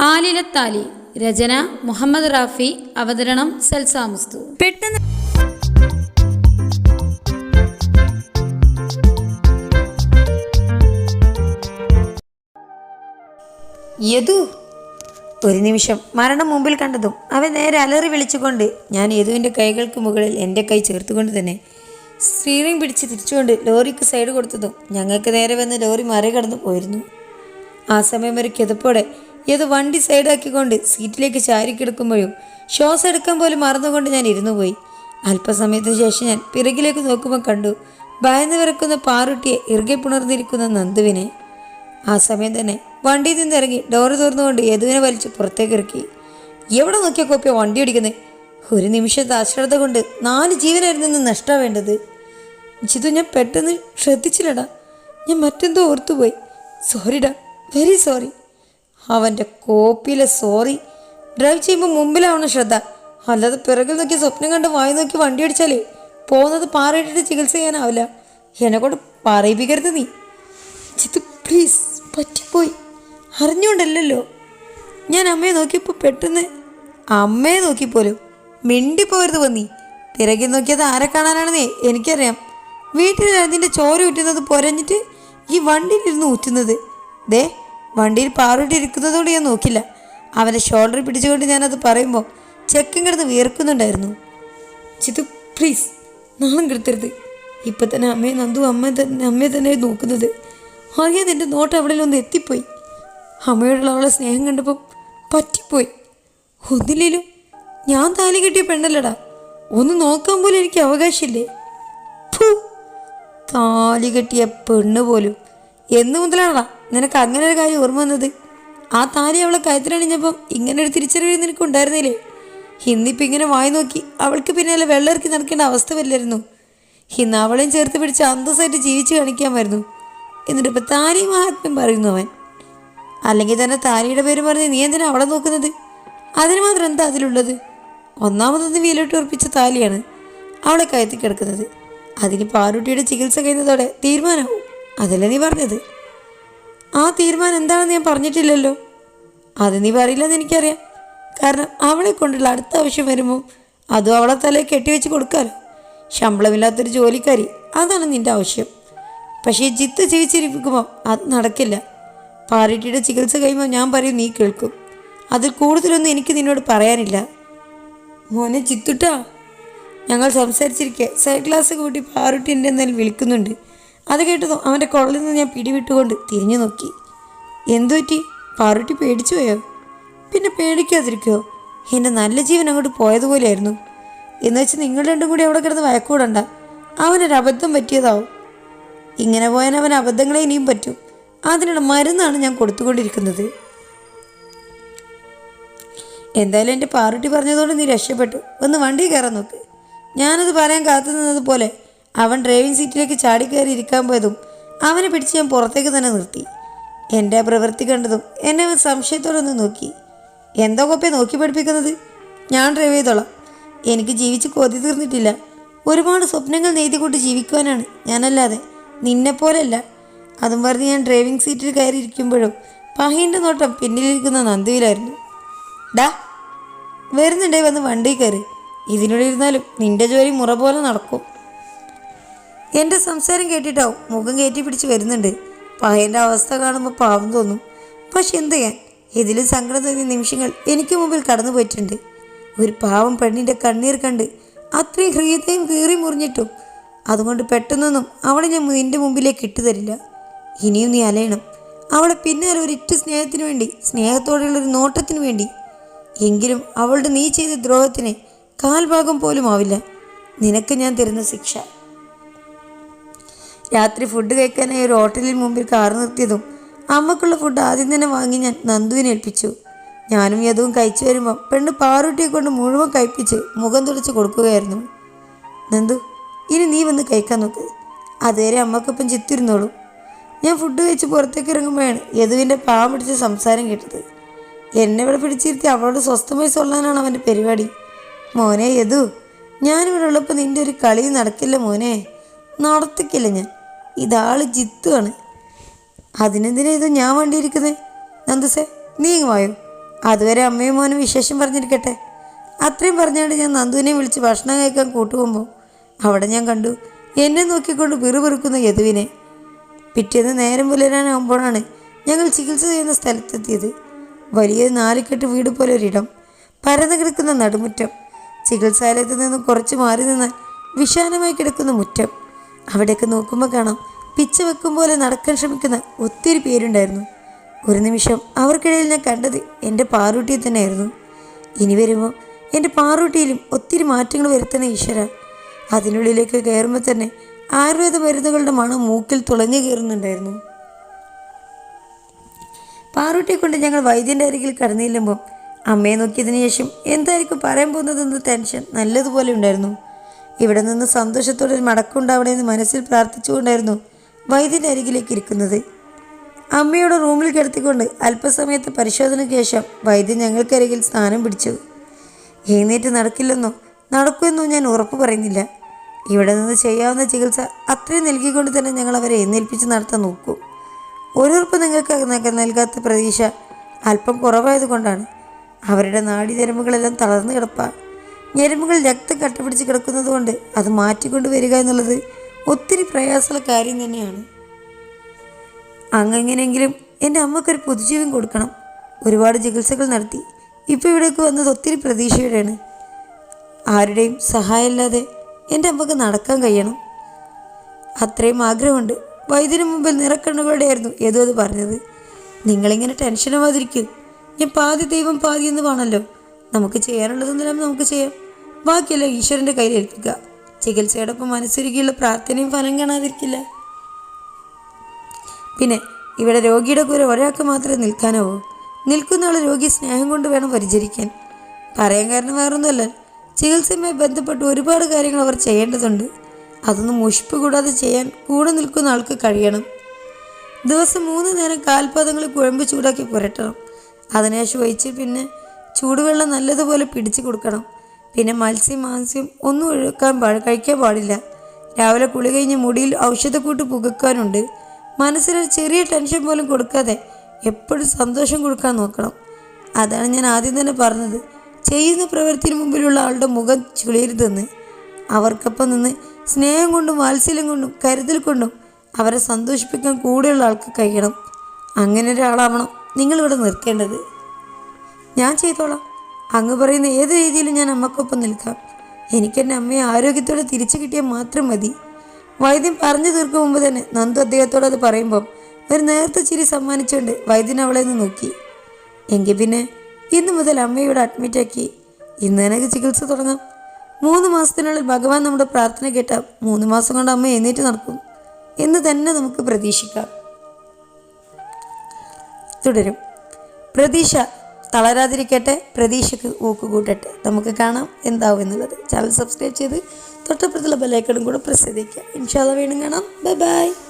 ആലിലത്താലി രചന മുഹമ്മദ് റാഫി അവതരണം സൽസാമുസ്തു പെട്ടെന്ന് യദു ഒരു നിമിഷം മരണം മുമ്പിൽ കണ്ടതും അവൻ നേരെ അലറി വിളിച്ചുകൊണ്ട് ഞാൻ യദുവിന്റെ കൈകൾക്ക് മുകളിൽ എന്റെ കൈ ചേർത്തുകൊണ്ട് തന്നെ സ്ത്രീറിംഗ് പിടിച്ച് തിരിച്ചുകൊണ്ട് ലോറിക്ക് സൈഡ് കൊടുത്തതും ഞങ്ങൾക്ക് നേരെ വന്ന് ലോറി മറികടന്നു പോയിരുന്നു. ആ സമയം ഒരു കിതപ്പോടെ യദു വണ്ടി സൈഡാക്കിക്കൊണ്ട് സീറ്റിലേക്ക് ചാരി കിടക്കുമ്പോഴും ശ്വാസം എടുക്കാൻ പോലും മറന്നുകൊണ്ട് ഞാൻ ഇരുന്നു പോയി. അല്പസമയത്തിന് ശേഷം ഞാൻ പിറകിലേക്ക് നോക്കുമ്പോൾ കണ്ടു ഭയന്ന് വിറക്കുന്ന പാറുട്ടിയെ ഇറുകെ പുണർന്നിരിക്കുന്ന നന്ദുവിനെ. ആ സമയം തന്നെ വണ്ടിയിൽ നിന്ന് ഇറങ്ങി ഡോറ് തുറന്നുകൊണ്ട് യദുവിനെ വലിച്ച് പുറത്തേക്ക് ഇറക്കി. എവിടെ നോക്കിയ കോപ്പിയ വണ്ടി ഓടിക്കുന്നത് ഒരു നിമിഷത്തെ അശ്രദ്ധ കൊണ്ട് നാല് ജീവനായിരുന്നു ഇന്ന് നഷ്ടമാവേണ്ടത് ജിതു ഞാൻ പെട്ടെന്ന് ശ്രദ്ധിച്ചില്ലടാ. ഞാൻ മറ്റെന്തോ ഓർത്തുപോയി. സോറിടാ. Very sorry. അവന്റെ കോപ്പിയിലെ സോറി. ഡ്രൈവ് ചെയ്യുമ്പോൾ മുമ്പിലാവണം ശ്രദ്ധ. അല്ലാതെ പിറകിൽ നോക്കി സ്വപ്നം കണ്ട് വായി നോക്കി വണ്ടി അടിച്ചാലേ പോകുന്നത് പാറയിട്ടിട്ട് ചികിത്സ ചെയ്യാനാവില്ല. എന്നെ കൊണ്ട് പറയിപ്പിക്കരുത് നീ. ചിത്തു പ്ലീസ് പറ്റിപ്പോയി. അറിഞ്ഞുകൊണ്ടല്ലല്ലോ. ഞാൻ അമ്മയെ നോക്കിയപ്പോൾ പെട്ടെന്ന് അമ്മയെ നോക്കിപ്പോലും മിണ്ടിപ്പോരുത് വന്നി പിറകിൽ നോക്കിയത് ആരെ കാണാനാണെന്നേ എനിക്കറിയാം. വീട്ടിൽ അതിന്റെ ചോര ഉറ്റുന്നത് പൊരഞ്ഞിട്ട് ഈ വണ്ടിയിലിരുന്ന് ഊറ്റുന്നത്. ദേ വണ്ടിയിൽ പാറോട്ടിരിക്കുന്നതുകൊണ്ട് ഞാൻ നോക്കില്ല. അവന്റെ ഷോൾഡർ പിടിച്ചുകൊണ്ട് ഞാനത് പറയുമ്പോൾ ചെക്കൻ കിടന്ന് വിയർക്കുന്നുണ്ടായിരുന്നു. ചിതു പ്ലീസ് നാളം കെടുത്തരുത്. ഇപ്പം തന്നെ അമ്മയെ നന്ദു അമ്മ തന്നെ അമ്മയെ തന്നെ നോക്കുന്നത്. അറിയാതെ എന്റെ നോട്ട് അവളിലൊന്ന് എത്തിപ്പോയി. അമ്മയോടുള്ള അവളെ സ്നേഹം കണ്ടപ്പം പറ്റിപ്പോയി. ഒന്നില്ലേലും ഞാൻ താലി കെട്ടിയ പെണ്ണല്ലടാ. ഒന്ന് നോക്കാൻ പോലും എനിക്ക് അവകാശമില്ലേ? താലി കെട്ടിയ പെണ്ണ് പോലും. എന്ന് മുതലാണടാ നിനക്ക് അങ്ങനെ ഒരു കാര്യം ഓർമ്മ വന്നത്? ആ താരി അവളെ കയത്തിലണിഞ്ഞപ്പം ഇങ്ങനെ ഒരു തിരിച്ചറിവ് നിനക്ക് ഉണ്ടായിരുന്നില്ലേ? ഇന്നിപ്പോൾ ഇങ്ങനെ വായി നോക്കി അവൾക്ക് പിന്നാലെ വെള്ളമിറക്കി നടക്കേണ്ട അവസ്ഥ വരില്ലായിരുന്നു. ഇന്ന് അവളെയും ചേർത്ത് പിടിച്ച് അന്തസ്സായിട്ട് ജീവിച്ച് കാണിക്കാമായിരുന്നു എന്നിട്ട് ഇപ്പം താലി മഹാത്മ്യം പറയുന്നു അവൻ. അല്ലെങ്കിൽ തന്നെ താലിയുടെ പേര് പറഞ്ഞ് നീ എന്തിനാ അവളെ നോക്കുന്നത്? അതിന് മാത്രം എന്താ അതിലുള്ളത്? ഒന്നാമതൊന്ന് വീലോട്ട് ഉറപ്പിച്ച താലിയാണ് അവളെ കയത്തി കിടക്കുന്നത്. അതിന് പാറുട്ടിയുടെ ചികിത്സ കഴിയുന്നതോടെ തീരുമാനമാവും. അതല്ലേ നീ പറഞ്ഞത്? ആ തീരുമാനം എന്താണെന്ന് ഞാൻ പറഞ്ഞിട്ടില്ലല്ലോ. അത് നീ പറയില്ലെന്ന് എനിക്കറിയാം. കാരണം അവളെ കൊണ്ടുള്ള അടുത്ത ആവശ്യം വരുമ്പോൾ അതും അവളെ തലയിൽ കെട്ടിവെച്ച് കൊടുക്കാലോ. ശമ്പളമില്ലാത്തൊരു ജോലിക്കാരി അതാണ് നിന്റെ ആവശ്യം. പക്ഷേ ജിത്ത് ജീവിച്ചിരിക്കുമ്പോൾ അത് നടക്കില്ല. പാരിറ്റിയുടെ ചികിത്സ കഴിയുമ്പോൾ ഞാൻ പറയും നീ കേൾക്കും. അതിൽ കൂടുതലൊന്നും എനിക്ക് നിന്നോട് പറയാനില്ല. മോനെ ചിത്തുട്ടാ ഞങ്ങൾ സംസാരിച്ചിരിക്കെ സൈഡ് ക്ലാസ് കൂട്ടി പാറുട്ടി എന്റെ എന്നാൽ വിളിക്കുന്നുണ്ട്. അത് കേട്ടതും അവന്റെ കുഴലിൽ നിന്ന് ഞാൻ പിടിവിട്ടുകൊണ്ട് തിരിഞ്ഞു നോക്കി. എന്തു പറ്റി? പാറുട്ടി പേടിച്ചു പോയോ? പിന്നെ പേടിക്കാതിരിക്കോ? എന്റെ നല്ല ജീവൻ അങ്ങോട്ട് പോയതുപോലെയായിരുന്നു. എന്ന് വെച്ച് നിങ്ങൾ രണ്ടും കൂടി അവിടെ കിടന്ന് വഴക്കൂടണ്ട. അവനൊരു അബദ്ധം പറ്റിയതാവും. ഇങ്ങനെ പോയാൽ അവൻ അബദ്ധങ്ങളെ ഇനിയും പറ്റും. അതിനുള്ള മരുന്നാണ് ഞാൻ കൊടുത്തുകൊണ്ടിരിക്കുന്നത്. എന്തായാലും എന്റെ പാറുട്ടി പറഞ്ഞതുകൊണ്ട് നീ രക്ഷപ്പെട്ടു. ഒന്ന് വണ്ടി കയറാൻ നോക്ക്. ഞാനത് പറയാൻ കാത്തു നിന്നത് പോലെ അവൻ ഡ്രൈവിംഗ് സീറ്റിലേക്ക് ചാടിക്കയറി ഇരിക്കാൻ പോയതും അവനെ പിടിച്ച് ഞാൻ പുറത്തേക്ക് തന്നെ നിർത്തി. എന്റെ പ്രവൃത്തി കണ്ടതും എന്നെ അവൻ സംശയത്തോടെ ഒന്ന് നോക്കി. എന്തോ കൊപ്പേ നോക്കി പഠിപ്പിക്കുന്നത്? ഞാൻ ഡ്രൈവ് ചെയ്തോളാം. എനിക്ക് ജീവിച്ച് കൊതി തീർന്നിട്ടില്ല. ഒരുപാട് സ്വപ്നങ്ങൾ നെയ്തിക്കൊണ്ട് ജീവിക്കുവാനാണ്. ഞാനല്ലാതെ നിന്നെപ്പോലല്ല. അതും പറഞ്ഞ് ഞാൻ ഡ്രൈവിംഗ് സീറ്റിൽ കയറി ഇരിക്കുമ്പോഴും പഹീന്റെ നോട്ടം പിന്നിലിരിക്കുന്ന നന്ദുവിലായിരുന്നു. ഡാ വരുന്നുണ്ടേ വന്ന് വണ്ടി കയറി. ഇതിനുള്ളിൽ ഇരുന്നാലും നിന്റെ ജോലി മുറ പോലെ നടക്കും. എന്റെ സംസാരം കേട്ടിട്ടാവും മുഖം കയറ്റി പിടിച്ച് വരുന്നുണ്ട്. പഹയന്റെ അവസ്ഥ കാണുമ്പോൾ പാവം തോന്നും. പക്ഷെ എന്ത് ചെയ്യാൻ? ഇതിലും സങ്കടം തോന്നിയ നിമിഷങ്ങൾ എനിക്ക് മുമ്പിൽ കടന്നു പോയിട്ടുണ്ട്. ഒരു പാവം പെണ്ണിന്റെ കണ്ണീർ കണ്ട് അത്രയും ഹൃദയം കീറി മുറിഞ്ഞിട്ടും അതുകൊണ്ട് പെട്ടെന്നൊന്നും അവളെ ഞാൻ നിന്റെ മുമ്പിലേക്ക് ഇട്ടുതരില്ല ഇനിയും നീ അലയണം. അവളെ പിന്നാലെ ഒരു ഇറ്റ് സ്നേഹത്തിന് വേണ്ടി സ്നേഹത്തോടെയുള്ള ഒരു നോട്ടത്തിന് വേണ്ടി. എങ്കിലും അവളുടെ നീ ചെയ്ത ദ്രോഹത്തിന് കാൽഭാഗം പോലും ആവില്ല. നിനക്ക് ഞാൻ തരുന്ന ശിക്ഷ. രാത്രി ഫുഡ് കഴിക്കാനായി ഒരു ഹോട്ടലിൽ മുമ്പിൽ കാർ നിർത്തിയതും അമ്മക്കുള്ള ഫുഡ് ആദ്യം തന്നെ വാങ്ങി ഞാൻ നന്ദുവിനെ ഏൽപ്പിച്ചു. ഞാനും യതുവും കഴിച്ചു വരുമ്പോൾ പെണ്ണ് പാറുട്ടിയെ കൊണ്ട് മുഴുവൻ കഴിപ്പിച്ച് മുഖം തുളച്ച് കൊടുക്കുകയായിരുന്നു. നന്ദു ഇനി നീ വന്ന് കഴിക്കാൻ നോക്ക്. അതുവരെ അമ്മക്കൊപ്പം ചിത്തിരുന്നോളൂ. ഞാൻ ഫുഡ് കഴിച്ച് പുറത്തേക്ക് ഇറങ്ങുമ്പോഴാണ് യദുവിന്റെ പാവം പിടിച്ച് സംസാരം കേട്ടത്. എന്നെ ഇവിടെ പിടിച്ചിരുത്തി അവളോട് സ്വസ്ഥമായി സൊല്ലാനാണ് അവന്റെ പരിപാടി. മോനെ യദു ഞാനിവിടെ ഉള്ളപ്പോൾ നിന്റെ ഒരു കളി നടക്കില്ല മോനെ. നടത്തിക്കില്ല ഞാൻ. ഇതാൾ ജിത്തുവാണ്. അതിനെന്തിനാ ഇത് ഞാൻ വേണ്ടിയിരിക്കുന്നത് നന്ദസേ നീ വായോ? അതുവരെ അമ്മയും മോനും വിശേഷം പറഞ്ഞിരിക്കട്ടെ. അത്രയും പറഞ്ഞുകൊണ്ട് ഞാൻ നന്ദുവിനെ വിളിച്ച് ഭക്ഷണം കഴിക്കാൻ കൂട്ടുപോകുമ്പോൾ അവിടെ ഞാൻ കണ്ടു എന്നെ നോക്കിക്കൊണ്ട് പിറുപിറുക്കുന്ന യദുവിനെ. പിറ്റേന്ന് നേരം പുലരാനാകുമ്പോഴാണ് ഞങ്ങൾ ചികിത്സ ചെയ്യുന്ന സ്ഥലത്തെത്തിയത്. വലിയ നാലുകെട്ട് വീട് പോലെ ഒരിടം പരന്നു കിടക്കുന്ന നടുമുറ്റം ചികിത്സാലയത്തിൽ നിന്ന് കുറച്ച് മാറി നിന്നാൽ വിശാലമായി കിടക്കുന്ന മുറ്റം. അവിടേക്ക് നോക്കുമ്പോൾ കാണാം പിച്ച വെക്കും പോലെ നടക്കാൻ ശ്രമിക്കുന്ന ഒത്തിരി പേരുണ്ടായിരുന്നു. ഒരു നിമിഷം അവർക്കിടയിൽ ഞാൻ കണ്ടത് എന്റെ പാറൂട്ടിയെ തന്നെയായിരുന്നു. ഇനി വരുമ്പോൾ എന്റെ പാറൂട്ടിയിലും ഒത്തിരി മാറ്റങ്ങൾ വരുത്തുന്ന ഈശ്വര. അതിനുള്ളിലേക്ക് കയറുമ്പോൾ തന്നെ ആയുർവേദ മരുന്നുകളുടെ മണം മൂക്കിൽ തുളഞ്ഞു കയറുന്നുണ്ടായിരുന്നു. പാറൂട്ടിയെ കൊണ്ട് ഞങ്ങൾ വൈദ്യന്റെ അരികിൽ കടന്നില്ലുമ്പോൾ അമ്മയെ നോക്കിയതിനു ശേഷം എന്തായിരിക്കും പറയാൻ പോകുന്നതെന്ന് ടെൻഷൻ നല്ലതുപോലെ ഉണ്ടായിരുന്നു. ഇവിടെ നിന്ന് സന്തോഷത്തോടെ ഒരു മടക്കുണ്ടാവണേ എന്ന് മനസ്സിൽ പ്രാർത്ഥിച്ചുകൊണ്ടായിരുന്നു വൈദ്യന്റെ അരികിലേക്ക് ഇരിക്കുന്നത്. അമ്മയുടെ റൂമിൽ കിടത്തിക്കൊണ്ട് അല്പസമയത്തെ പരിശോധനയ്ക്ക് ശേഷം വൈദ്യൻ ഞങ്ങൾക്കരികിൽ സ്ഥാനം പിടിച്ചു. എഴുന്നേറ്റ് നടക്കില്ലെന്നോ? നടക്കുമെന്നോ ഞാൻ ഉറപ്പ് പറയുന്നില്ല. ഇവിടെ നിന്ന് ചെയ്യാവുന്ന ചികിത്സ അത്രയും നൽകിക്കൊണ്ട് തന്നെ ഞങ്ങൾ അവരെ എഴുന്നേൽപ്പിച്ച് നടത്താൻ നോക്കും. ഒരുറപ്പ് നിങ്ങൾക്ക് നക- നൽകാത്ത പ്രതീക്ഷ അല്പം കുറവായതുകൊണ്ടാണ്. അവരുടെ നാഡി ഞരമ്പുകളെല്ലാം തളർന്നു കിടപ്പാ. ഞരമ്പുകൾ രക്തം കട്ടപിടിച്ച് കിടക്കുന്നത് കൊണ്ട് അത് മാറ്റിക്കൊണ്ട് വരിക എന്നുള്ളത് ഒത്തിരി പ്രയാസമുള്ള കാര്യം തന്നെയാണ്. അങ്ങെങ്ങനെയെങ്കിലും എന്റെ അമ്മക്കൊരു പൊതുജീവൻ കൊടുക്കണം. ഒരുപാട് ചികിത്സകൾ നടത്തി. ഇപ്പോൾ ഇവിടേക്ക് വന്നത് ഒത്തിരി പ്രതീക്ഷയോടെയാണ്. ആരുടെയും സഹായമില്ലാതെ എന്റെ അമ്മയ്ക്ക് നടക്കാൻ കഴിയണം. അത്രയും ആഗ്രഹമുണ്ട്. വൈദ്യന് മുമ്പിൽ നിറക്കണ്ണുകളുടെയായിരുന്നു ഏതോ അത് പറഞ്ഞത്. നിങ്ങളിങ്ങനെ ടെൻഷനാവാതിരിക്കും. ഞാൻ പാതി ദൈവം പാതി എന്ന് വേണമല്ലോ. നമുക്ക് ചെയ്യാനുള്ളതെന്നെല്ലാം നമുക്ക് ചെയ്യാം? ബാക്കിയെല്ലാം ഈശ്വരന്റെ കയ്യിൽ ഏൽപ്പിക്കുക. ചികിത്സയോടൊപ്പം മനസ്സൊരുക്കിയുള്ള പ്രാർത്ഥനയും ഫലം കാണാതിരിക്കില്ല. പിന്നെ ഇവിടെ രോഗിയുടെ കൂടെ ഒരാൾക്ക് മാത്രമേ നിൽക്കാനാവൂ. നിൽക്കുന്ന ആൾ രോഗി സ്നേഹം കൊണ്ട് വേണം പരിചരിക്കാൻ. പറയാൻ കാരണം വേറൊന്നുമല്ല. ചികിത്സയുമായി ബന്ധപ്പെട്ട് ഒരുപാട് കാര്യങ്ങൾ അവർ ചെയ്യേണ്ടതുണ്ട്. അതൊന്നും മുഷിപ്പ് കൂടാതെ ചെയ്യാൻ കൂടെ നിൽക്കുന്ന ആൾക്ക് കഴിയണം. ദിവസം മൂന്ന് നേരം കാൽപാദങ്ങൾ കുഴമ്പ് ചൂടാക്കി പുരട്ടണം. അതിനുശേഷം ഒഴിച്ച് പിന്നെ ചൂടുവെള്ളം നല്ലതുപോലെ പിടിച്ചു കൊടുക്കണം. പിന്നെ മത്സ്യം മാംസ്യം ഒന്നും ഒഴുക്കാൻ കഴിക്കാൻ പാടില്ല. രാവിലെ കുളി കഴിഞ്ഞ് മുടിയിൽ ഔഷധക്കൂട്ട് പുകക്കാനുണ്ട്. മനസ്സിലൊരു ചെറിയ ടെൻഷൻ പോലും കൊടുക്കാതെ എപ്പോഴും സന്തോഷം കൊടുക്കാൻ നോക്കണം. അതാണ് ഞാൻ ആദ്യം തന്നെ പറഞ്ഞത്. ചെയ്യുന്ന പ്രവൃത്തിന് മുമ്പിലുള്ള ആളുടെ മുഖം ചുളിയരുതെന്ന്. അവർക്കൊപ്പം നിന്ന് സ്നേഹം കൊണ്ടും വാത്സല്യം കൊണ്ടും കരുതൽ കൊണ്ടും അവരെ സന്തോഷിപ്പിക്കാൻ കൂടെയുള്ള ആൾക്ക് കഴിയണം. അങ്ങനെ ഒരാളാവണം നിങ്ങളിവിടെ നിൽക്കേണ്ടത് ഞാൻ ചെയ്തോളാം. അങ്ങ് പറയുന്ന ഏത് രീതിയിലും ഞാൻ അമ്മക്കൊപ്പം നിൽക്കാം. എനിക്കെന്റെ അമ്മയെ ആരോഗ്യത്തോടെ തിരിച്ചു കിട്ടിയാൽ മാത്രം മതി. വൈദ്യം പറഞ്ഞു തീർക്കും മുമ്പ് തന്നെ നന്ദു അദ്ദേഹത്തോട് അത് പറയുമ്പം ഒരു നേരത്തെ ചിരി സമ്മാനിച്ചുകൊണ്ട് വൈദ്യൻ അവളെ നിന്ന് നോക്കി. എങ്കിൽ പിന്നെ ഇന്ന് മുതൽ അമ്മയോട് അഡ്മിറ്റാക്കി ഇന്ന് എനിക്ക് ചികിത്സ തുടങ്ങാം. മൂന്ന് മാസത്തിനുള്ളിൽ ഭഗവാൻ നമ്മുടെ പ്രാർത്ഥന കേട്ടാൽ മൂന്ന് മാസം കൊണ്ട് അമ്മ എഴുന്നേറ്റ് നടക്കും എന്ന് തന്നെ നമുക്ക് പ്രതീക്ഷിക്കാം. തുടരും. പ്രതീക്ഷ തളരാതിരിക്കട്ടെ പ്രതീക്ഷയ്ക്ക് ഊക്കുകൂട്ടട്ടെ. നമുക്ക് കാണാം എന്താവും എന്നുള്ളത്. ചാനൽ സബ്സ്ക്രൈബ് ചെയ്ത് തൊട്ടപ്പുറത്തുള്ള ബെല്ലൈക്കണും കൂടെ പ്രസ് ചെയ്തേക്കുക. ഇൻഷാല്ല വീണ്ടും കാണാം. Bye bye